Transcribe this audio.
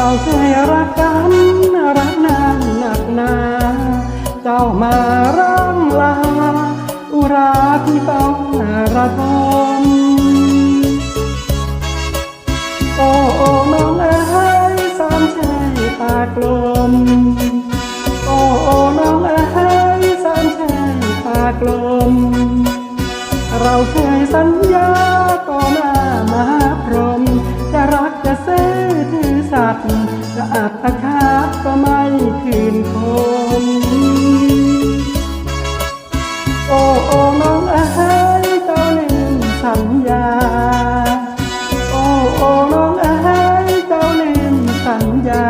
เราเคยรักกันรักนานหนักหนา เจ้ามาร่งลา อุราที่ต้องระทมโอ้โอ้น้องเอ๋ยสามชายตากลม โอ้โอ้น้องเอ๋ยสามชายตากลม เราเคยสัญญาต่อหน้ามาพรหมจะรักจะซื้อเธอ สัตว์จะอัตคาตก็ไม่คืนคมโอ้โอ้น้องเอ๋ยเจ้าลืมสัญญา โอ้โอ้น้องเอ๋ยเจ้าลืมสัญญา